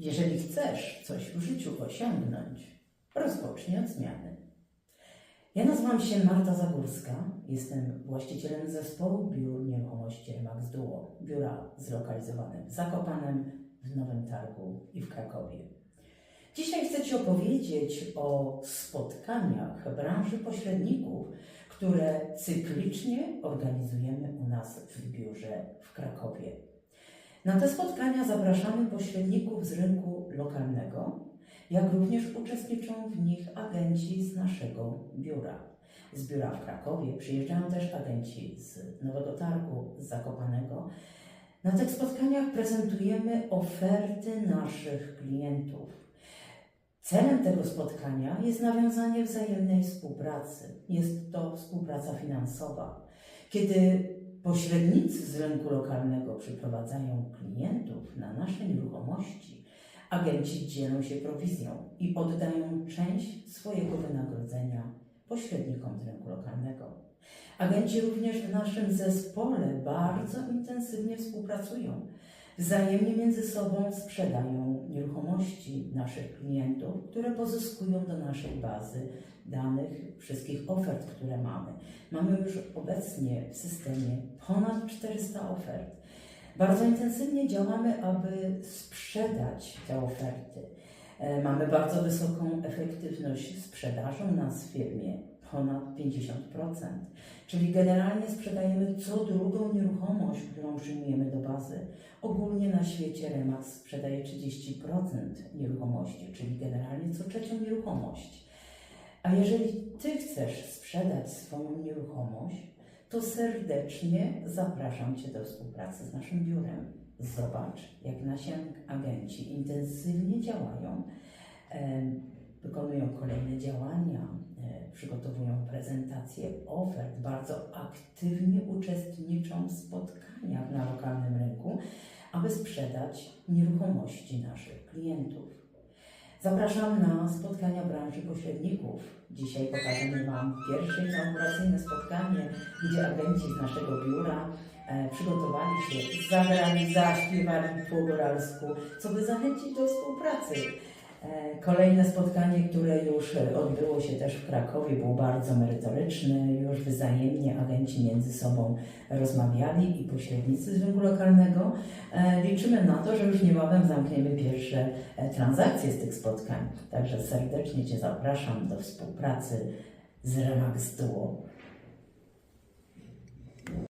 Jeżeli chcesz coś w życiu osiągnąć, rozpocznij od zmiany. Ja nazywam się Marta Zagórska, jestem właścicielem zespołu biur nieruchomości Remax Duo, biura zlokalizowane w Zakopanem, w Nowym Targu i w Krakowie. Dzisiaj chcę Ci opowiedzieć o spotkaniach branży pośredników, które cyklicznie organizujemy u nas w biurze w Krakowie. Na te spotkania zapraszamy pośredników z rynku lokalnego, jak również uczestniczą w nich agenci z naszego biura. Z biura w Krakowie przyjeżdżają też agenci z Nowego Targu, z Zakopanego. Na tych spotkaniach prezentujemy oferty naszych klientów. Celem tego spotkania jest nawiązanie wzajemnej współpracy. Jest to współpraca finansowa. Kiedy pośrednicy z rynku lokalnego przyprowadzają klientów na nasze nieruchomości, agenci dzielą się prowizją i oddają część swojego wynagrodzenia pośrednikom z rynku lokalnego. Agenci również w naszym zespole bardzo intensywnie współpracują. Wzajemnie między sobą sprzedają nieruchomości naszych klientów, które pozyskują do naszej bazy danych wszystkich ofert, które mamy. Mamy już obecnie w systemie ponad 400 ofert. Bardzo intensywnie działamy, aby sprzedać te oferty. E, Mamy bardzo wysoką efektywność sprzedaży nas w firmie, ponad 50%. Czyli generalnie sprzedajemy co drugą nieruchomość, którą przyjmujemy do bazy. Ogólnie na świecie Remax sprzedaje 30% nieruchomości, czyli generalnie co trzecią nieruchomość. A jeżeli Ty chcesz sprzedać swoją nieruchomość, to serdecznie zapraszam Cię do współpracy z naszym biurem. Zobacz, jak nasi agenci intensywnie działają, wykonują kolejne działania, e, przygotowują prezentacje ofert, bardzo aktywnie uczestniczą w spotkaniach na lokalnym rynku, aby sprzedać nieruchomości naszych klientów. Zapraszam na spotkania branży pośredników. Dzisiaj pokażemy Wam pierwsze inauguracyjne spotkanie, gdzie agenci z naszego biura e, przygotowali się, zagrali, zaśpiewali po góralsku, co by zachęcić do współpracy. E, Kolejne spotkanie, które już e, odbyło się też w Krakowie, było bardzo merytoryczne. Już wzajemnie agenci między sobą rozmawiali i pośrednicy z rynku lokalnego. E, Liczymy na to, że już niebawem zamkniemy pierwsze transakcje z tych spotkań. Także serdecznie Cię zapraszam do współpracy z Remax Duo.